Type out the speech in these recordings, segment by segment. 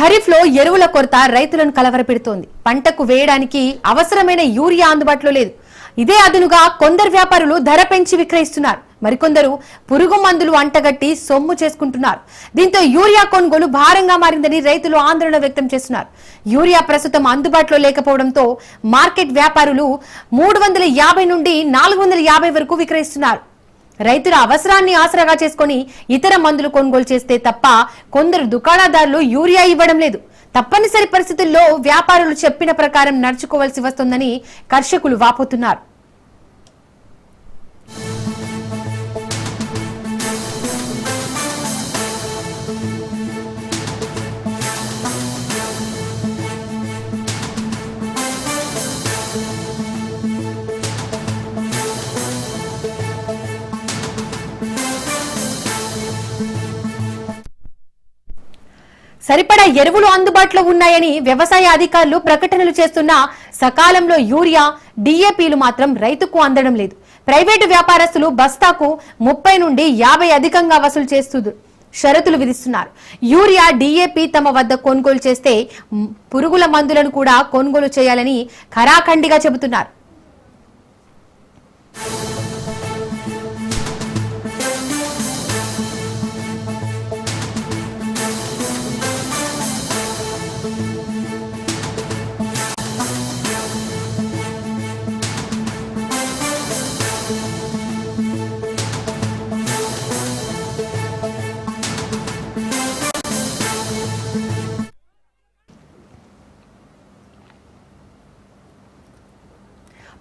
ఖరీఫ్లో ఎరువుల కొరత రైతులను కలవరపెడుతోంది. పంటకు వేయడానికి అవసరమైన యూరియా అందుబాటులో లేదు. ఇదే అదునుగా కొందరు వ్యాపారులు ధర పెంచి విక్రయిస్తున్నారు. మరికొందరు పురుగు మందులు అంటగట్టి సొమ్ము చేసుకుంటున్నారు. దీంతో యూరియా కొనుగోలు భారంగా మారిందని రైతులు ఆందోళన వ్యక్తం చేస్తున్నారు. యూరియా ప్రస్తుతం అందుబాటులో లేకపోవడంతో మార్కెట్ వ్యాపారులు మూడు వందల యాభై నుండి నాలుగు వందల యాభై వరకు విక్రయిస్తున్నారు. రైతుల అవసరాన్ని ఆసరాగా చేసుకొని ఇతర మందులు కొనుగోలు చేస్తే తప్ప కొందరు దుకాణదారులు యూరియా ఇవ్వడం లేదు. తప్పనిసరి పరిస్థితుల్లో వ్యాపారులు చెప్పిన ప్రకారం నడుచుకోవాల్సి వస్తోందని కర్షకులు వాపోతున్నారు. సరిపడా ఎరువులు అందుబాటులో ఉన్నాయని వ్యవసాయ అధికారులు ప్రకటనలు చేస్తున్నా సకాలంలో యూరియా డిఏపీలు మాత్రం రైతుకు అందడం లేదు. ప్రైవేటు వ్యాపారస్తులు బస్తాకు ముప్పై నుండి యాభై అధికంగా వసూలు చేస్తూ షరతులు విధిస్తున్నారు. యూరియా డిఏపి తమ వద్ద కొనుగోలు చేస్తే పురుగుల మందులను కూడా కొనుగోలు చేయాలని ఖరాఖండిగా చెబుతున్నారు.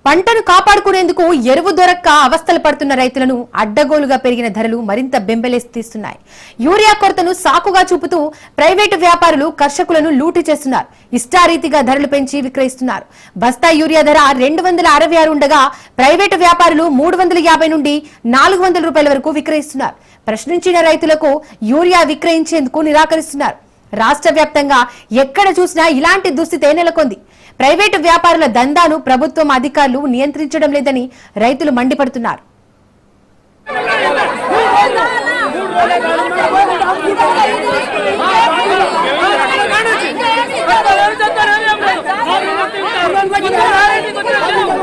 పంటను కాపాడుకునేందుకు ఎరువు దొరక్క అవస్థలు పడుతున్న రైతులను అడ్డగోలుగా పెరిగిన ధరలు మరింత తీస్తున్నాయి యూరియా కొరతను సాకుగా చూపుతూ ప్రైవేటు వ్యాపారులు కర్షకులను లూటి చేస్తున్నారు. ఇష్టారీతిగా ధరలు పెంచి విక్రయిస్తున్నారు. బస్తా యూరియా ధర రెండు వందల అరవై ఆరు ఉండగా ప్రైవేటు వ్యాపారులు మూడు వందల యాభై నుండి నాలుగు వందల రూపాయల వరకు విక్రయిస్తున్నారు. ప్రశ్నించిన రైతులకు యూరియా విక్రయించేందుకు నిరాకరిస్తున్నారు. రాష్ట్ర వ్యాప్తంగా ఎక్కడ చూసినా ఇలాంటి దుస్థితే నెలకొంది. ప్రైవేటు వ్యాపారుల దందాను ప్రభుత్వం అధికారులు నియంత్రించడం లేదని రైతులు మండిపడుతున్నారు.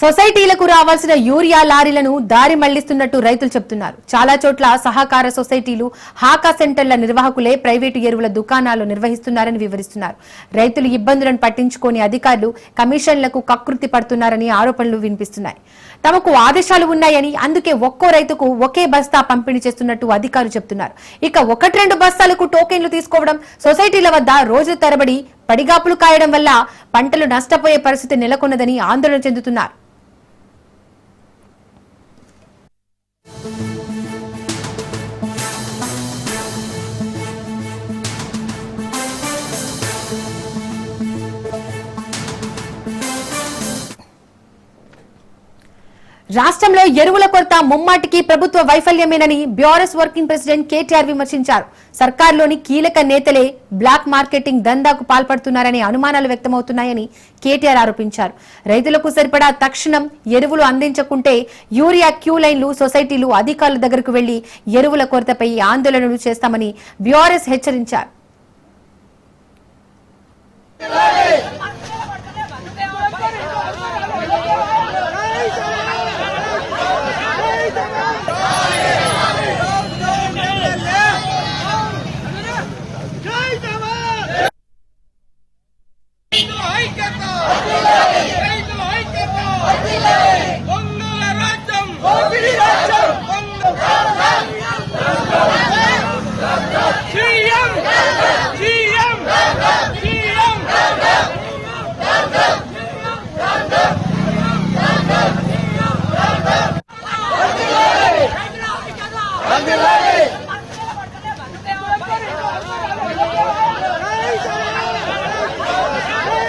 సొసైటీలకు రావాల్సిన యూరియా లారీలను దారి మళ్ళిస్తున్నట్టు రైతులు చెబుతున్నారు. చాలా చోట్ల సహకార సొసైటీలు హాకా సెంటర్ల నిర్వాహకులే ప్రైవేటు ఎరువుల దుకాణాలు నిర్వహిస్తున్నారని వివరిస్తున్నారు. రైతులు ఇబ్బందులను పట్టించుకోని అధికారులు కమిషన్లకు కకృతి పడుతున్నారని ఆరోపణలు వినిపిస్తున్నాయి. తమకు ఆదేశాలు ఉన్నాయని అందుకే ఒక్కో రైతుకు ఒకే బస్తా పంపిణీ చేస్తున్నట్టు అధికారులు చెబుతున్నారు. ఇక ఒకటి రెండు బస్తాలకు టోకెన్లు తీసుకోవడం సొసైటీల వద్ద రోజుల తరబడి పడిగాపులు కాయడం వల్ల పంటలు నష్టపోయే పరిస్థితి నెలకొన్నదని ఆందోళన చెందుతున్నారు. రాష్ట్రంలో ఎరువుల కొరత ముమ్మాటికి ప్రభుత్వ వైఫల్యమేనని బ్యూరస్ వర్కింగ్ ప్రెసిడెంట్ కేటీఆర్ విమర్శించారు. సర్కార్లోని కీలక నేతలే బ్లాక్ మార్కెటింగ్ దందాకు పాల్పడుతున్నారనే అనుమానాలు వ్యక్తమవుతున్నాయని కేటీఆర్ ఆరోపించారు. రైతులకు సరిపడా తక్షణం ఎరువులు అందించకుంటే యూరియా క్యూ లైన్లు సొసైటీలు అధికారుల దగ్గరకు వెళ్ళి ఎరువుల కొరతపై ఆందోళనలు చేస్తామని బ్యూరస్ హెచ్చరించారు.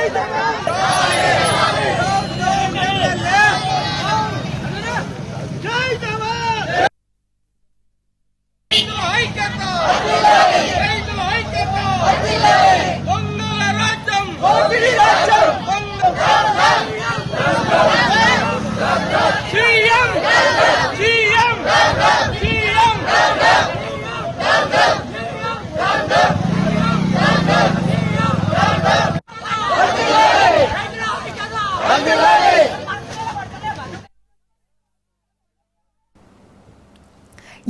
Thank you.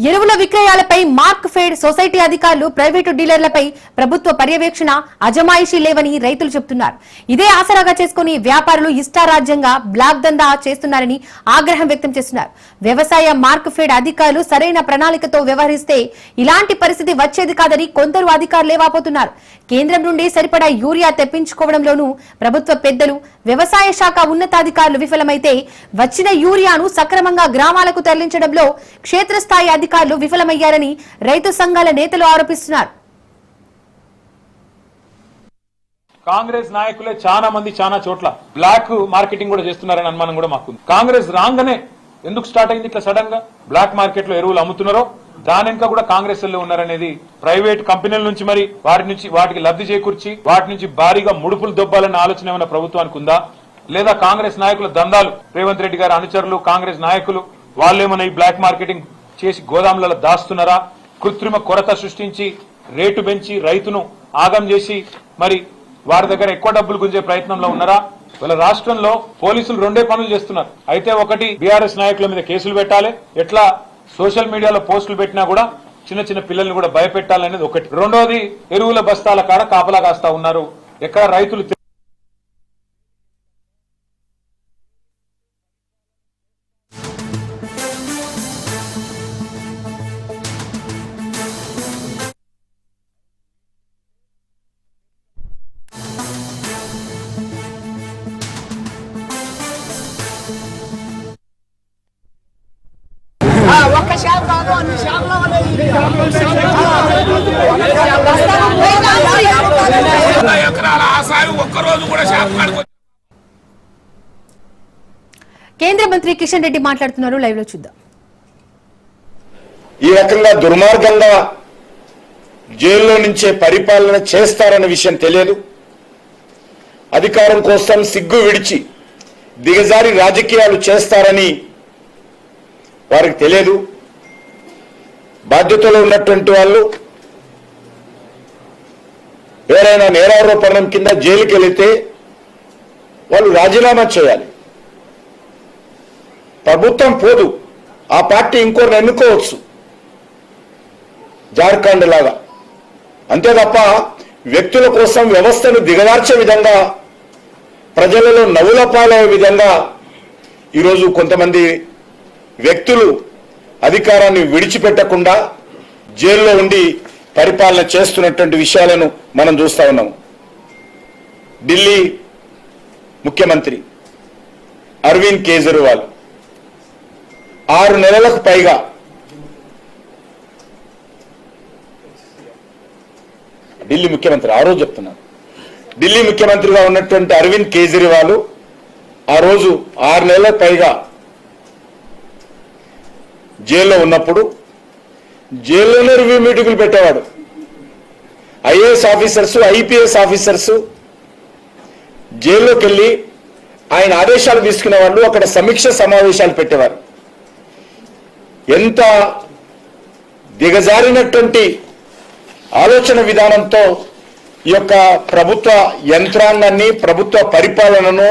ఎరువుల విక్రయాలపై మార్క్ ఫెడ్ సొసైటీ అధికారులు ప్రైవేటు డీలర్లపై ప్రభుత్వ పర్యవేక్షణ అజమాయిషీ లేవని రైతులు చెబుతున్నారు. ఇదే ఆసరాగా చేసుకుని వ్యాపారులు ఇష్టారాజ్యంగా బ్లాక్ దందా చేస్తున్నారని ఆగ్రహం వ్యక్తం చేస్తున్నారు. వ్యవసాయ మార్క్ ఫెడ్ అధికారులు సరైన ప్రణాళికతో వ్యవహరిస్తే ఇలాంటి పరిస్థితి వచ్చేది కాదని కొందరు అధికారులే వాపోతున్నారు కేంద్రం నుండి సరిపడా యూరియా తెప్పించుకోవడంలోనూ ప్రభుత్వ పెద్దలు వ్యవసాయ శాఖ ఉన్నతాధికారులు విఫలమైతే వచ్చిన యూరియాను సక్రమంగా గ్రామాలకు తరలించడంలో క్షేత్రస్థాయి అధికారులు విఫలమయ్యారని రైతు సంఘాల నేతలు ఆరోపిస్తున్నారు. కాంగ్రెస్ నాయకులే చాలా మంది చాలా చోట్ల బ్లాక్ మార్కెటింగ్ కూడా చేస్తున్నారని అనుమానం కూడా మాకుంది. కాంగ్రెస్ రాగానే ఎందుకు స్టార్ట్ అయింది ఇట్లా సడన్గా? బ్లాక్ మార్కెట్లో ఎరువులు అమ్ముతున్నారో దాని వెనుక కూడా కాంగ్రెస్లో ఉన్నారనేది ప్రైవేట్ కంపెనీల నుంచి మరి వాటి నుంచి వాటికి లబ్ధి చేకూర్చి వాటి నుంచి భారీగా ముడుపులు దొబ్బాలన్న ఆలోచన ఏమైనా ప్రభుత్వానికి ఉందా? లేదా కాంగ్రెస్ నాయకుల దందాలు రేవంత్ రెడ్డి గారి అనుచరులు కాంగ్రెస్ నాయకులు వాళ్ళేమైనా ఈ బ్లాక్ మార్కెటింగ్ చేసి గోదాములలో దాస్తున్నారా? కృత్రిమ కొరత సృష్టించి రేటు పెంచి రైతును ఆగం చేసి మరి వారి దగ్గర ఎక్కువ డబ్బులు గుంజే ప్రయత్నంలో ఉన్నారా? వీళ్ళ రాష్ట్రంలో పోలీసులు రెండే పనులు చేస్తున్నారు. అయితే ఒకటి బీఆర్ఎస్ నాయకుల మీద కేసులు పెట్టాలి. ఎట్లా సోషల్ మీడియాలో పోస్టులు పెట్టినా కూడా చిన్న చిన్న పిల్లల్ని కూడా భయపెట్టాలనేది ఒకటి. రెండోది ఎరువుల బస్తాల కాడ కాపలా కాస్తా ఉన్నారు. ఎక్కడ రైతులు ఒక్కరోజు కూడా కేంద్ర మంత్రి కిషన్ రెడ్డి మాట్లాడుతున్నారు లైవ్లో చూద్దాం. ఈ రకంగా దుర్మార్గంగా జైల్లో నుంచే పరిపాలన చేస్తారన్న విషయం తెలియదు. అధికారం కోసం సిగ్గు విడిచి దిగజారి రాజకీయాలు చేస్తారని వారికి తెలియదు. బాధ్యతలో ఉన్నటువంటి వాళ్ళు ఎవరైనా నేరారోపణం కింద జైలుకి వెళితే వాళ్ళు రాజీనామా చేయాలి. ప్రభుత్వం పోదు. ఆ పార్టీ ఇంకోరిని ఎన్నుకోవచ్చు. జార్ఖండ్ లాగా. అంతే తప్ప వ్యక్తుల కోసం వ్యవస్థను దిగదార్చే విధంగా ప్రజలలో నవ్వుల పాలయ్యే విధంగా ఈరోజు కొంతమంది వ్యక్తులు అధికారాన్ని విడిచిపెట్టకుండా జైల్లో ఉండి పరిపాలన చేస్తున్నటువంటి విషయాలను మనం చూస్తా ఉన్నాము ఢిల్లీ ముఖ్యమంత్రి అరవింద్ కేజ్రీవాల్ ఆరు నెలలకు పైగా ఢిల్లీ ముఖ్యమంత్రి ఆ రోజు చెప్తున్నాను ఢిల్లీ ముఖ్యమంత్రిగా ఉన్నటువంటి అరవింద్ కేజ్రీవాల్ ఆ రోజు ఆరు నెలలకు పైగా జైల్లో ఉన్నప్పుడు జైల్లోనే రివ్యూ మీటింగులు పెట్టేవాడు. ఐఏఎస్ ఆఫీసర్స్ ఐపీఎస్ ఆఫీసర్స్ జైల్లోకి వెళ్ళి ఆయన ఆదేశాలు తీసుకునే వాళ్ళు అక్కడ సమీక్ష సమావేశాలు పెట్టేవారు. ఎంత దిగజారినటువంటి ఆలోచన విధానంతో ఈ యొక్క ప్రభుత్వ యంత్రాంగాన్ని ప్రభుత్వ పరిపాలనను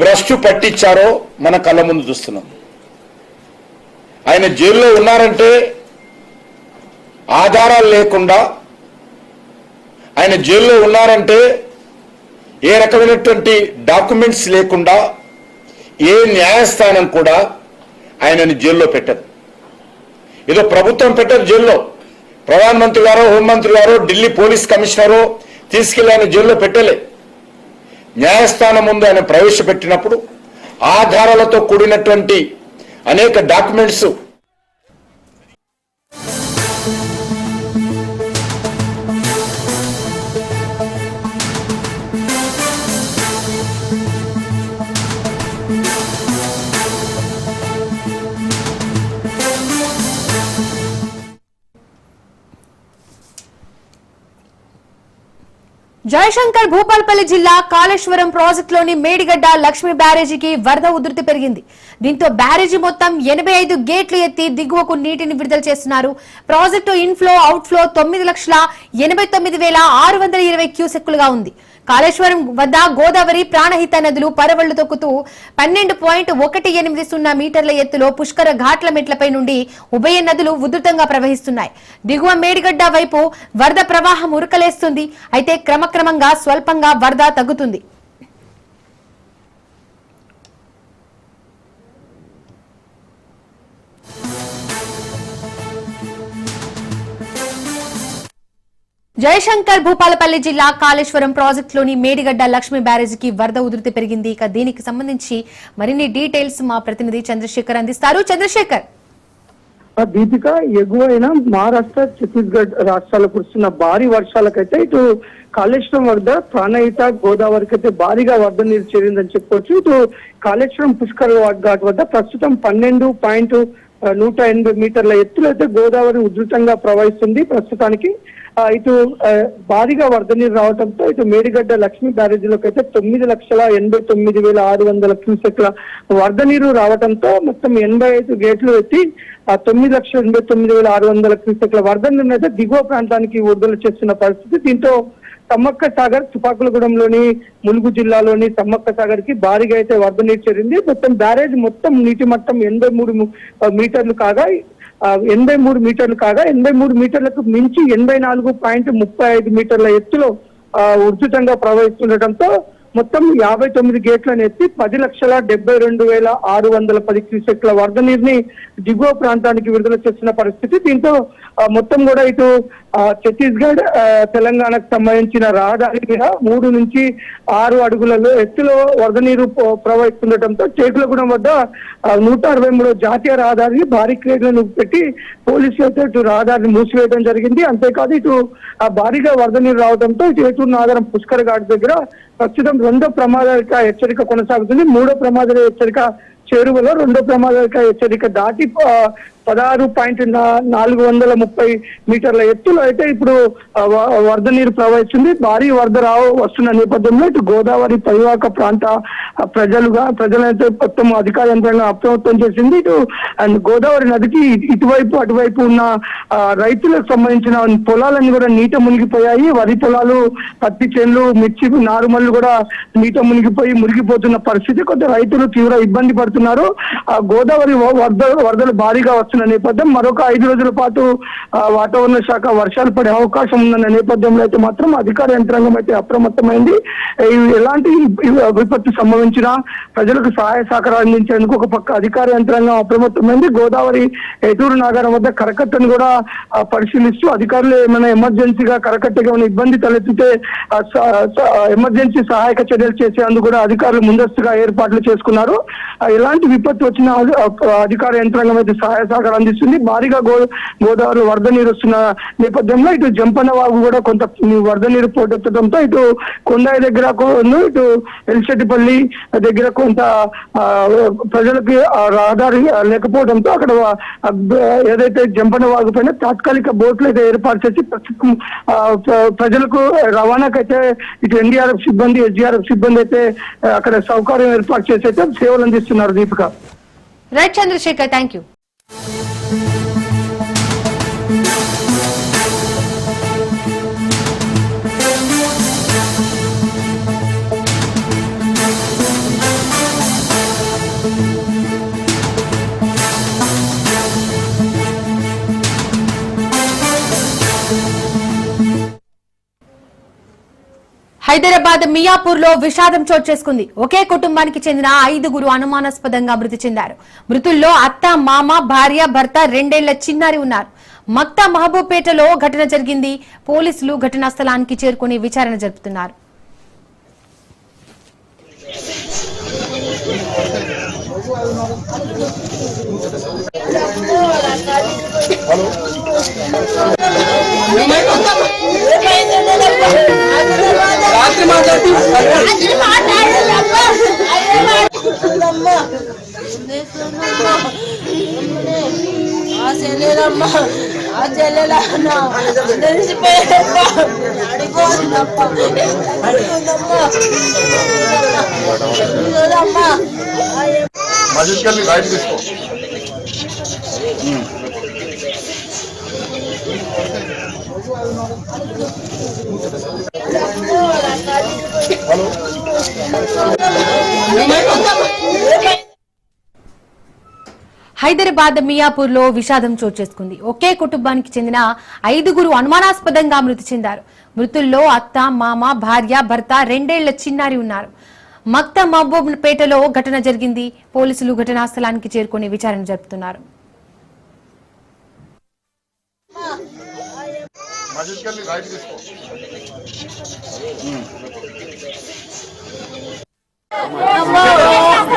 భ్రష్టు పట్టించారో మన కళ్ళ ముందు చూస్తున్నాం. ఆయన జైల్లో ఉన్నారంటే ఆధారాలు లేకుండా ఆయన జైల్లో ఉన్నారంటే ఏ రకమైనటువంటి డాక్యుమెంట్స్ లేకుండా ఏ న్యాయస్థానం కూడా ఆయనని జైల్లో పెట్టదు. ఏదో ప్రభుత్వం పెట్టదు జైల్లో. ప్రధానమంత్రి గారో హోంమంత్రి గారో ఢిల్లీ పోలీస్ కమిషనరో తీసుకెళ్ళి ఆయన జైల్లో పెట్టలే. న్యాయస్థానం ముందు ఆయన ప్రవేశపెట్టినప్పుడు ఆధారాలతో కూడినటువంటి అనేక డాక్యుమెంట్స్ జయశంకర్ భూపాల్పల్లి జిల్లా కాళేశ్వరం ప్రాజెక్టులోని మేడిగడ్డ లక్ష్మీ బ్యారేజీకి వరద ఉధృతి పెరిగింది. దీంతో బ్యారేజీ మొత్తం ఎనభై ఐదు గేట్లు ఎత్తి దిగువకు నీటిని విడుదల చేస్తున్నారు. ప్రాజెక్టు ఇన్ఫ్లో అవుట్ఫ్లో తొమ్మిది లక్షల ఎనభై తొమ్మిది వేల ఆరు వందల ఇరవై క్యూసెక్కులుగా ఉంది. కాళేశ్వరం వద్ద గోదావరి ప్రాణహిత నదులు పరవళ్ళు తొక్కుతూ పన్నెండు పాయింట్ ఒకటి ఎనిమిది సున్నా మీటర్ల ఎత్తులో పుష్కర ఘాట్ల మెట్లపై నుండి ఉభయ నదులు ఉధృతంగా ప్రవహిస్తున్నాయి. దిగువ మేడిగడ్డ వైపు వరద ప్రవాహం ఉరకలేస్తుంది. అయితే క్రమక్రమంగా స్వల్పంగా వరద తగ్గుతుంది. జయశంకర్ భూపాలపల్లి జిల్లా కాళేశ్వరం ప్రాజెక్టులోని మేడిగడ్డ లక్ష్మీ బ్యారేజీకి వరద ఉధృతి పెరిగింది. ఇక దీనికి సంబంధించి మరిన్ని డీటెయిల్స్ మా ప్రతినిధి చంద్రశేఖర్ అందిస్తారు. చంద్రశేఖర్. దీపిక ఎగువైన మహారాష్ట్ర ఛత్తీస్గఢ్ రాష్ట్రాలు కురుస్తున్న భారీ వర్షాలకైతే ఇటు కాళేశ్వరం వద్ద ప్రాణహిత గోదావరికి అయితే భారీగా వరద నీరు చేరిందని చెప్పుకోవచ్చు ఇటు కాళేశ్వరం పుష్కర్ ఘాట్ వద్ద ప్రస్తుతం పన్నెండు పాయింట్ నూట ఎనభై మీటర్ల ఎత్తులో అయితే గోదావరి ఉధృతంగా ప్రవహిస్తుంది. ప్రస్తుతానికి ఇటు భారీగా వరద నీరు రావడంతో ఇటు మేడిగడ్డ లక్ష్మీ బ్యారేజీలోకి అయితే తొమ్మిది లక్షల ఎనభై తొమ్మిది వేల ఆరు వందల క్యూసెక్ల వరద నీరు రావడంతో మొత్తం ఎనభై ఐదు గేట్లు ఎత్తి ఆ తొమ్మిది లక్షల ఎనభై తొమ్మిది వేల ఆరు వందల క్యూసెక్ల వరద నీరుని అయితే దిగువ ప్రాంతానికి విడుదల చేస్తున్న పరిస్థితి. దీంతో సమ్మక్క సాగర్ తుపాకులగూడెంలోని ములుగు జిల్లాలోని సమ్మక్క సాగర్కి భారీగా అయితే వరద నీరు చేరింది. మొత్తం బ్యారేజ్ మొత్తం నీటి మట్టం ఎనభై మూడు మీటర్లు కాగా ఎనభై మూడు మీటర్లు కాగా ఎనభై మూడు మీటర్లకు మించి ఎనభై నాలుగు పాయింట్ ముప్పై ఐదు మీటర్ల ఎత్తులో ఆ, ఉధృతంగా ప్రవహిస్తుండటంతో మొత్తం యాభై తొమ్మిది గేట్లను ఎత్తి పది లక్షల డెబ్బై రెండు వేల ఆరు వందల పది క్యూసెక్ల వరద నీరుని దిగువ ప్రాంతానికి విడుదల చేసిన పరిస్థితి. దీంతో మొత్తం కూడా ఇటు ఛత్తీస్గఢ్ తెలంగాణకు సంబంధించిన రహదారి మీద మూడు నుంచి ఆరు అడుగులలో ఎత్తులో వరద నీరు ప్రవహిస్తుండటంతో చేకులగూడెం వద్ద నూట అరవై మూడు జాతీయ రహదారిని భారీ పెట్టి పోలీసులు అయితే ఇటు రహదారిని మూసివేయడం జరిగింది. అంతేకాదు ఇటు ఆ భారీగా వరద నీరు రావడంతో ఇటు ఏటూరు నాగరం పుష్కర్ ఘాట్ దగ్గర ప్రస్తుతం రెండో ప్రమాదక హెచ్చరిక కొనసాగుతుంది. మూడో ప్రమాద హెచ్చరిక చేరువలో రెండో ప్రమాదక హెచ్చరిక దాటి పదహారు పాయింట్ నాలుగు వందల ముప్పై మీటర్ల ఎత్తులో అయితే ఇప్పుడు వ- వరద నీరు ప్రవహిస్తుంది. భారీ వరద రావు వస్తున్న నేపథ్యంలో ఇటు గోదావరి పరివాహక ప్రాంత ప్రజలుగా ప్రజలైతే మొత్తం అధికార యంత్రాంగం అప్రమత్తం చేసింది. ఇటు అండ్ గోదావరి నదికి ఇటువైపు అటువైపు ఉన్న రైతులకు సంబంధించిన పొలాలన్నీ కూడా నీట మునిగిపోయాయి. వరి పొలాలు పత్తి చేన్లు మిర్చి నారుమల్లు కూడా నీట మునిగిపోయి మునిగిపోతున్న పరిస్థితి. కొంత రైతులు తీవ్ర ఇబ్బంది పడుతున్నారు. ఆ గోదావరి వరద వరదలు భారీగా వస్తున్న నేపథ్యం మరొక ఐదు రోజుల పాటు వాతావరణ శాఖ వర్షాలు పడే అవకాశం ఉందన్న నేపథ్యంలో అయితే మాత్రం అధికార యంత్రాంగం అయితే అప్రమత్తమైంది. ఎలాంటి విపత్తు సంభవించినా ప్రజలకు సహాయ సహకారం అందించేందుకు ఒక పక్క అధికార యంత్రాంగం అప్రమత్తమైంది. గోదావరి ఎటూరు నాగారం వద్ద కరకట్టను కూడా పరిశీలిస్తూ అధికారులు ఏమైనా ఎమర్జెన్సీగా కరకట్టగా ఉన్న ఇబ్బంది తలెత్తితే ఎమర్జెన్సీ సహాయక చర్యలు చేసేందుకు కూడా అధికారులు ముందస్తుగా ఏర్పాట్లు చేసుకున్నారు. ఎలాంటి విపత్తు వచ్చినా అధికార యంత్రాంగం అయితే సహాయ సహకారం అందిస్తుంది. భారీగా గో గోదావరి వరద నీరు వస్తున్న నేపథ్యంలో ఇటు జంపన్న వాగు కూడా కొంత వరద నీరు పోటెత్తడంతో ఇటు కొండాయి దగ్గర ఇటు ఎల్చెట్టిపల్లి దగ్గర కొంత ప్రజలకి రహదారి లేకపోవడంతో అక్కడ ఏదైతే జంపన్న వాగు పైన తాత్కాలిక బోట్లు అయితే ఏర్పాటు చేసి ప్రస్తుతం ప్రజలకు రవాణాకైతే ఇటు ఎన్డీఆర్ఎఫ్ సిబ్బంది ఎస్డీఆర్ఎఫ్ సిబ్బంది అయితే అక్కడ సౌకర్యం ఏర్పాటు చేసి అయితే సేవలు అందిస్తున్నారు Deepika. Right Chandrashekar thank you Hyderabad మియాపూర్లో విషాదం చోటు చేసుకుంది. ఒకే కుటుంబానికి చెందిన ఐదుగురు అనుమానాస్పదంగా మృతి చెందారు. మృతుల్లో అత్త మామ భార్య భర్త రెండేళ్ళ చిన్నారి ఉన్నారు. మక్తా మహబూబ్పేటలో ఘటన జరిగింది. పోలీసులు ఘటనా స్థలానికి చేరుకుని విచారణ జరుపుతున్నారు. రాత్రి మాట్లాడి ఆ చెల్లెలమ్మా ఆ చెల్లెలన్న తెలిసిపోయేదమ్మా అడిగోదమ్మా అడిగోదమ్మా బయట తీసుకో. హైదరాబాద్ మియాపూర్లో విషాదం చోటు చేసుకుంది. ఒకే కుటుంబానికి చెందిన ఐదుగురు అనుమానాస్పదంగా మృతి చెందారు. మృతుల్లో అత్త మామ భార్య భర్త రెండేళ్ళ చిన్నారి ఉన్నారు. మక్త మహబూబ్ పేటలో ఘటన జరిగింది. పోలీసులు ఘటనా స్థలానికి చేరుకుని విచారణ జరుపుతున్నారు. Allah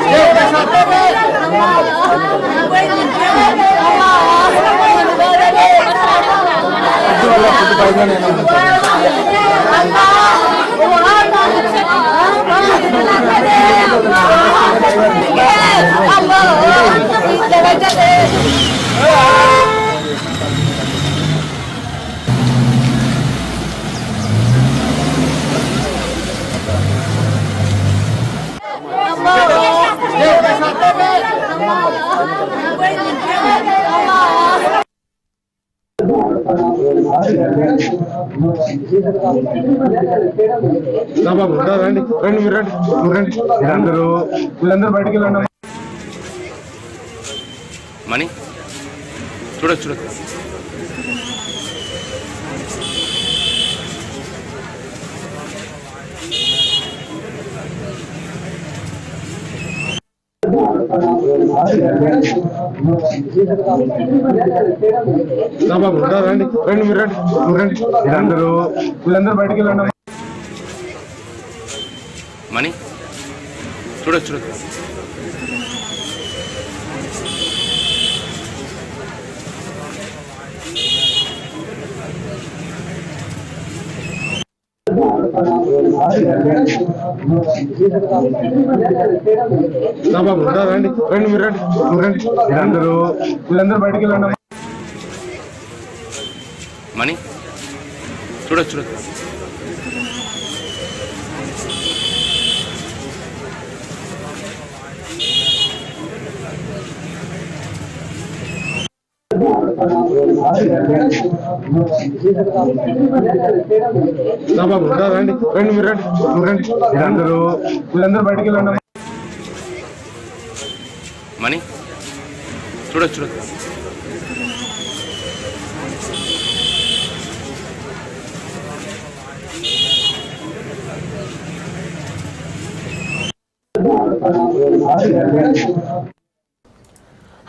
బాబు రండి రండి మీరు రండి మీరు రండి. వీళ్ళందరూ వీళ్ళందరూ బయటికి వెళ్ళండి. మనీ చూడొచ్చు చూడొచ్చు. బాబు రండి రండి మీరు రండి రండి వీళ్ళందరూ వీళ్ళందరూ బయటికి వెళ్ళండి మణి చూడొచ్చు చూడొచ్చు బాబు రండి. రండి మీరు రండి. రండి. వీళ్ళందరూ వీళ్ళందరూ బయటికి వెళ్ళండి. మణి చూడొచ్చు చూడొచ్చు. బాబు రండి రండి మీరు రండి మీరు రండి. మీరందరూ మీరందరూ బయటికి వెళ్ళండి. మణి చూడొచ్చు చూడొచ్చు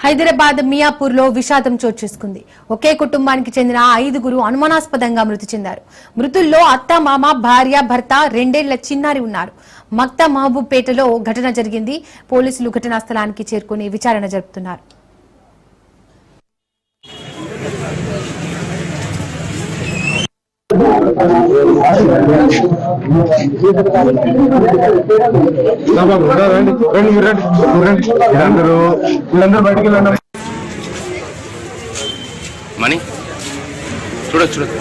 హైదరాబాద్ మియాపూర్లో విషాదం చోటు చేసుకుంది. ఒకే కుటుంబానికి చెందిన ఐదుగురు అనుమానాస్పదంగా మృతి చెందారు. మృతుల్లో అత్త మామ భార్య భర్త రెండేళ్ళ చిన్నారి ఉన్నారు. మక్తా మహబూబ్ పేటలో ఘటన జరిగింది. పోలీసులు ఘటనా స్థలానికి చేరుకుని విచారణ జరుపుతున్నారు. రండి రండి మీరు రండి రండి వీళ్ళందరూ వీళ్ళందరూ బయటికి వెళ్ళండి చూడొచ్చు చూడొచ్చు.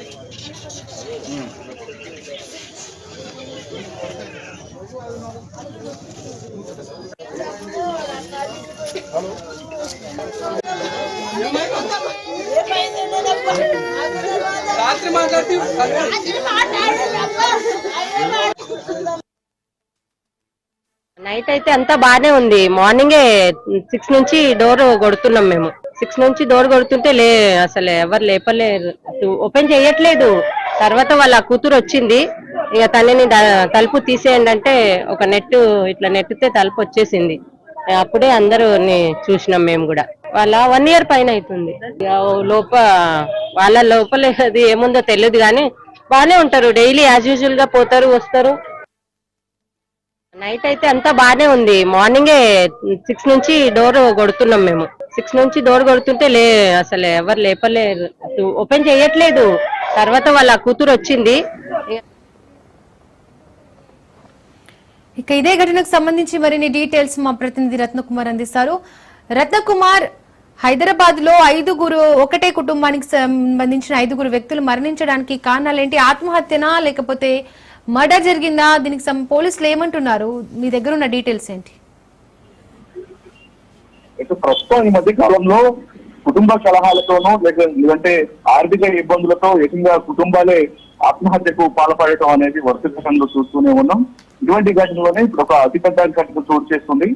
రాత్రి మాట్లాడి నైట్ అయితే అంతా బానే ఉంది. మార్నింగే సిక్స్ నుంచి డోర్ కొడుతున్నాం మేము. సిక్స్ నుంచి డోర్ కొడుతుంటే లే అసలు ఎవరు లేపలేరు. ఓపెన్ చేయట్లేదు. తర్వాత వాళ్ళ కూతురు వచ్చింది. ఇక తనని తలుపు తీసేయండి అంటే ఒక నెట్ ఇట్లా నెట్టితే తలుపు వచ్చేసింది. అప్పుడే అందరూ చూసినాం మేము కూడా. వాళ్ళ వన్ ఇయర్ పైన అవుతుంది లోప వాళ్ళ లోపల అది ఏముందో తెలియదు కానీ బానే ఉంటారు. డైలీ యాజ్ యూజువల్గా పోతారు వస్తారు. నైట్ అయితే అంతా బానే ఉంది. మార్నింగే సిక్స్ నుంచి డోర్ కొడుతున్నాం మేము. సిక్స్ నుంచి డోర్ కొడుతుంటే లే అసలు ఎవరు లేపలేరు. ఓపెన్ చేయట్లేదు. తర్వాత వాళ్ళ కూతురు వచ్చింది. ఇక ఇదే ఘటనకు సంబంధించి మరిన్ని డీటెయిల్స్ మా ప్రతినిధి రత్నకుమార్ అందిస్తారు. రత్నకుమార్ హైదరాబాద్లో ఐదుగురు ఒకటే కుటుంబానికి సంబంధించిన ఐదుగురు వ్యక్తులు మరణించడానికి కారణాలేంటి? ఆత్మహత్యనా లేకపోతే మర్డర్ జరిగిందా? దీనికి పోలీసులు ఏమంటున్నారు? మీ దగ్గర ఉన్న డీటెయిల్స్ ఏంటి? ప్రస్తుతం ఈ మధ్య కాలంలో కుటుంబ కలహాలతోనూ లేదంటే ఆర్థిక ఇబ్బందులతో ఏకంగా కుటుంబాలే ఆత్మహత్యకు పాల్పడటం అనేది వరుసగా చూస్తూనే ఉన్నాం. ఇటువంటి ఘటనలోనే ఇప్పుడు ఒక అతిపెద్ద ఘటన చోటు చేస్తుంది.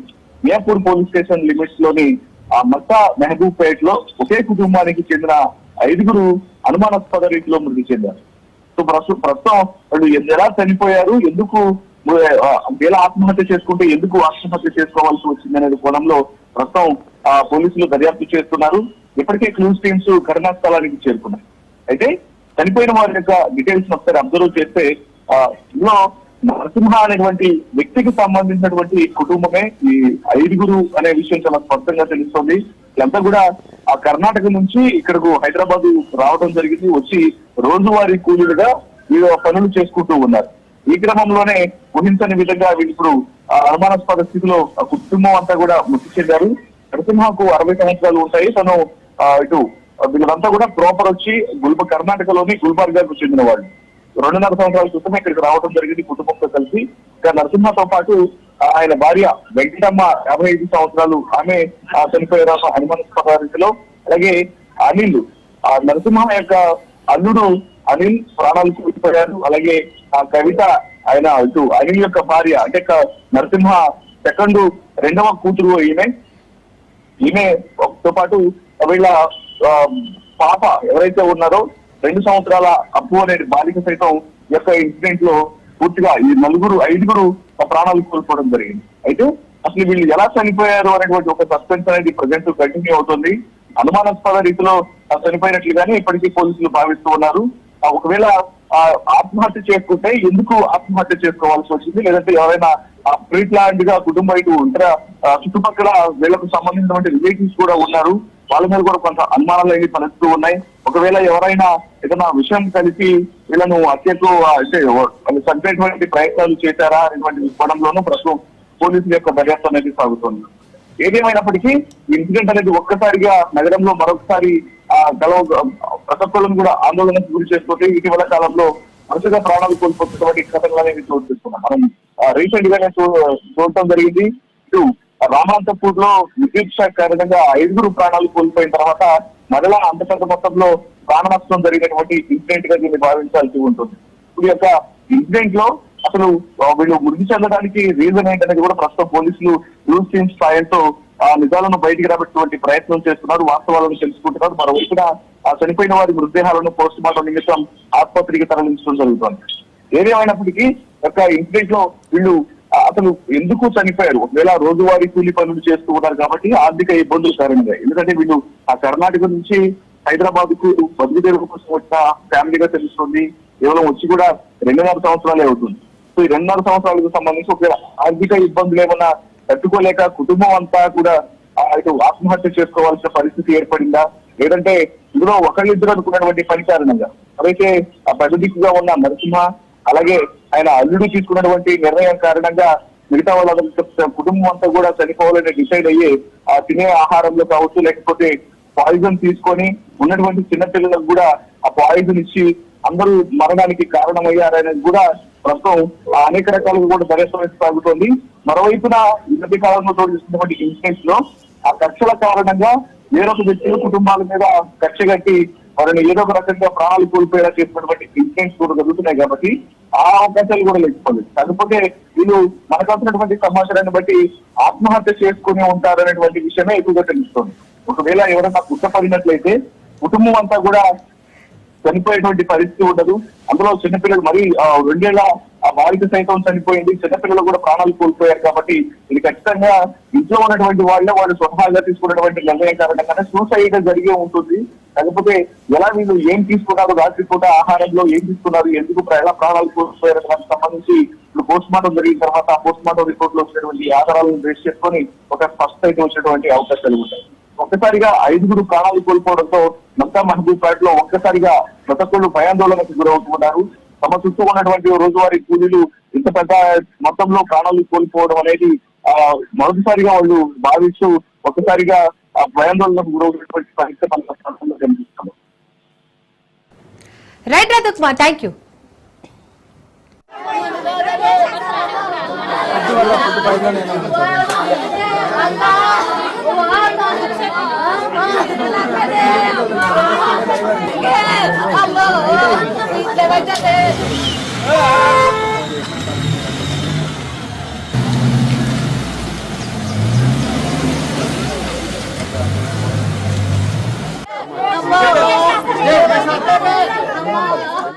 మియాపూర్ పోలీస్ స్టేషన్ లిమిట్స్లోని ఆ మక్కా మెహబూబ్ పేట్లో ఒకే కుటుంబానికి చెందిన ఐదుగురు అనుమానాస్పద రీతిలో మృతి చెందారు. సో ప్రస్తుతం ప్రస్తుతం వాళ్ళు ఎలా చనిపోయారు ఎందుకు వేళ ఎలా ఆత్మహత్య చేసుకుంటే ఎందుకు ఆత్మహత్య చేసుకోవాల్సి వచ్చింది అనేది కోణంలో ప్రస్తుతం పోలీసులు దర్యాప్తు చేస్తున్నారు. ఇప్పటికే క్లూస్ టీమ్స్ ఘటనా స్థలానికి చేరుకున్నాయి. అయితే చనిపోయిన వారి యొక్క డీటెయిల్స్ ఒకసారి అబ్జర్వ్ చేస్తే ఇందులో నరసింహ అనేటువంటి వ్యక్తికి సంబంధించినటువంటి కుటుంబమే ఈ ఐదుగురు అనే విషయం చాలా స్పష్టంగా తెలుస్తోంది. ఇదంతా కూడా ఆ కర్ణాటక నుంచి ఇక్కడకు హైదరాబాద్ రావడం జరిగింది. వచ్చి రోజువారీ కూలీలుగా వీళ్ళు పనులు చేసుకుంటూ ఉన్నారు. ఈ క్రమంలోనే ఊహించని విధంగా వీళ్ళు ఇప్పుడు ఆ అనుమానాస్పద స్థితిలో కుటుంబం అంతా కూడా మృతి చెందారు. నరసింహకు అరవై సంవత్సరాలు ఉంటాయి. తను ఇటు వీళ్ళంతా కూడా ప్రాపర్ వచ్చి గుల్బ కర్ణాటకలోని గుల్బర్గాకు చెందిన వాళ్ళు. రెండున్నర సంవత్సరాల క్రితం ఇక్కడికి రావడం జరిగింది కుటుంబంతో కలిసి. ఇక నరసింహతో పాటు ఆయన భార్య వెంకటమ్మ యాభై ఐదు సంవత్సరాలు ఆమె ఆ, చనిపోయారు అనుమానాస్పద రీతిలో అలాగే అనిల్ ఆ నరసింహ యొక్క అల్లుడు అనిల్ ప్రాణాలు కోల్పోయారు. అలాగే ఆ కవిత ఆయన ఇటు అనిల్ యొక్క భార్య అంటే నరసింహ సెకండ్ రెండవ కూతురు ఈమె ఈమె తో పాటు వీళ్ళ ఆ, పాప ఎవరైతే ఉన్నారో రెండు సంవత్సరాల అప్పు అనే బాలిక సైతం యొక్క ఇన్సిడెంట్లో పూర్తిగా ఈ నలుగురు ఐదుగురు ప్రాణాలు కోల్పోవడం జరిగింది. అయితే అసలు వీళ్ళు ఎలా చనిపోయారు అనేటువంటి ఒక సస్పెన్స్ అనేది ప్రజెంట్ కంటిన్యూ అవుతుంది. అనుమానాస్పద రీతిలో చనిపోయినట్లుగానే ఇప్పటికీ పోలీసులు భావిస్తూ ఉన్నారు. ఒకవేళ ఆత్మహత్య చేసుకుంటే ఎందుకు ఆత్మహత్య చేసుకోవాల్సి వచ్చింది? లేదంటే ఎవరైనా ప్రీ ప్లాన్డ్గా కుటుంబం ఇటు ఇతర ఆ, చుట్టుపక్కల వీళ్ళకు సంబంధించినటువంటి రిలేటివ్స్ కూడా ఉన్నారు. వాళ్ళ మీద కూడా కొంత అనుమానాలు అనేవి తలెత్తూ ఉన్నాయి. ఒకవేళ ఎవరైనా ఏదైనా విషయం కలిసి వీళ్ళను హత్యకు అంటే వాళ్ళు చంపేటువంటి ప్రయత్నాలు చేశారా అనేటువంటి కోణంలోనూ ప్రస్తుతం పోలీసుల యొక్క దర్యాప్తు అనేది సాగుతోంది. ఏదేమైనప్పటికీ ఇన్సిడెంట్ అనేది ఒక్కసారిగా నగరంలో మరొకసారి ఆ గలవ ప్రతి కూడా ఆందోళనకు గురి చేస్తుంటే ఇటీవల కాలంలో వరుసగా ప్రాణాలు కోల్పోతున్నటువంటి ఘటనలు అనేవి చోటు చేసుకున్నాం మనం రీసెంట్ గానే చూ- చూడటం జరిగింది. ఇటు రామాంతపూర్లో విద్యుత్ శాఖ కారణంగా ఐదుగురు ప్రాణాలు కోల్పోయిన తర్వాత మరలా అంత పెద్ద మొత్తంలో ప్రాణ నష్టం జరిగినటువంటి ఇన్సిడెంట్గా దీన్ని భావించాల్సి ఉంటుంది. ఇప్పుడు యొక్క ఇన్సిడెంట్లో అసలు వీళ్ళు మృతి చెందడానికి రీజన్ ఏంటనేది కూడా ప్రస్తుతం పోలీసులు న్యూస్ టీమ్ సాయంతో ఆ నిజాలను బయటికి రాబెట్టినటువంటి ప్రయత్నం చేస్తున్నారు వాస్తవాలను తెలుసుకుంటున్నారు. మరోవైపున ఆ చనిపోయిన వారి మృతదేహాలను పోస్ట్ మార్టం నిమిత్తం ఆసుపత్రికి తరలించడం జరుగుతోంది. ఏదేమైనప్పటికీ యొక్క ఇన్సిడెంట్లో వీళ్ళు అసలు ఎందుకు చనిపోయారు? ఒకవేళ రోజువారీ కూలి పనులు చేస్తూ ఉన్నారు కాబట్టి ఆర్థిక ఇబ్బందులు కారణంగా ఎందుకంటే వీళ్ళు ఆ కర్ణాటక నుంచి హైదరాబాద్కు బతుకు తెరువు కోసం వచ్చిన ఫ్యామిలీగా తెలుస్తుంది. కేవలం వచ్చి కూడా రెండున్నర సంవత్సరాలే అవుతుంది. ఈ రెండున్నర సంవత్సరాలకు సంబంధించి ఒక ఆర్థిక ఇబ్బందులు ఏమన్నా తట్టుకోలేక కుటుంబం అంతా కూడా ఇటు ఆత్మహత్య చేసుకోవాల్సిన పరిస్థితి ఏర్పడిందా? లేదంటే ఇందులో ఒకళ్ళిద్దరు అనుకున్నటువంటి పని కారణంగా? అయితే ఆ పెద్ద దిక్కుగా ఉన్న నరసింహ అలాగే ఆయన అల్లుడు తీసుకున్నటువంటి నిర్ణయం కారణంగా మిగతా వాళ్ళ కుటుంబం అంతా కూడా చనిపోవాలని డిసైడ్ అయ్యి ఆ తినే ఆహారంలో కావచ్చు లేకపోతే పాయిజన్ తీసుకొని ఉన్నటువంటి చిన్నపిల్లలకు కూడా ఆ పాయిజన్ ఇచ్చి అందరూ మరణానికి కారణమయ్యారనేది కూడా ప్రస్తుతం అనేక రకాలుగా కూడా దర్యాప్తు సాగుతోంది. మరోవైపున ఈ మధ్య కాలంలో చోటు చేసుకున్నటువంటి ఇన్సిడెంట్స్లో ఆ కక్షల కారణంగా వేరొక వ్యక్తుల కుటుంబాల మీద కక్ష కట్టి వారిని ఏదో ఒక రకంగా ప్రాణాలు కోల్పోయేలా చేసినటువంటి ఇన్సిడెంట్స్ కూడా జరుగుతున్నాయి కాబట్టి ఆ అవకాశాలు కూడా లేకపోలేదు. కాకపోతే వీళ్ళు మనకు వచ్చినటువంటి సమాచారాన్ని బట్టి ఆత్మహత్య చేసుకుని ఉంటారనేటువంటి విషయమే ఎక్కువగా తెలుస్తుంది. ఒకవేళ ఎవరైనా కుట్టపడినట్లయితే కుటుంబం అంతా కూడా చనిపోయేటువంటి పరిస్థితి ఉండదు. అందులో చిన్నపిల్లలు మరి రెండేళ్ళ ఆ బాలిక సైతం చనిపోయింది. చిన్నపిల్లలు కూడా ప్రాణాలు కోల్పోయారు కాబట్టి ఇది ఖచ్చితంగా ఇంట్లో ఉన్నటువంటి వాళ్ళే వాళ్ళు స్వతహాగా తీసుకున్నటువంటి నిర్ణయం కారణంగానే సూసైడ్ జరిగే ఉంటుంది. కాకపోతే ఎలా వీళ్ళు ఏం తీసుకున్నారు రాత్రిపూట ఆహారంలో ఏం తీసుకున్నారు ఎందుకు ఎలా ప్రాణాలు కోల్పోయారు దానికి సంబంధించి ఇప్పుడు పోస్ట్ మార్టం జరిగిన తర్వాత పోస్ట్ మార్టం రిపోర్ట్లో వచ్చినటువంటి ఆధారాలను బేస్ చేసుకొని ఒక స్పష్టత అయితే వచ్చేటువంటి అవకాశాలు ఉంటాయి. ఒక్కసారిగా ఐదుగురు ప్రాణాలు కోల్పోవడంతో మక్కా మహబూబ్ పేట లో ఒక్కసారిగా ప్రతి ఒక్కళ్ళు భయాందోళనకు గురవుతున్నారు. తమ చుట్టూ ఉన్నటువంటి రోజువారీ కూలీలు ఇంత పెద్ద మొత్తంలో ప్రాణాలు కోల్పోవడం అనేది ఆ మొదటిసారిగా వాళ్ళు భావిస్తూ ఒక్కసారిగా ఆ భయాందోళనకు గురవుతున్నటువంటి పరిస్థితి మన ప్రాంతంలో right Radhakumar thank you Vamos!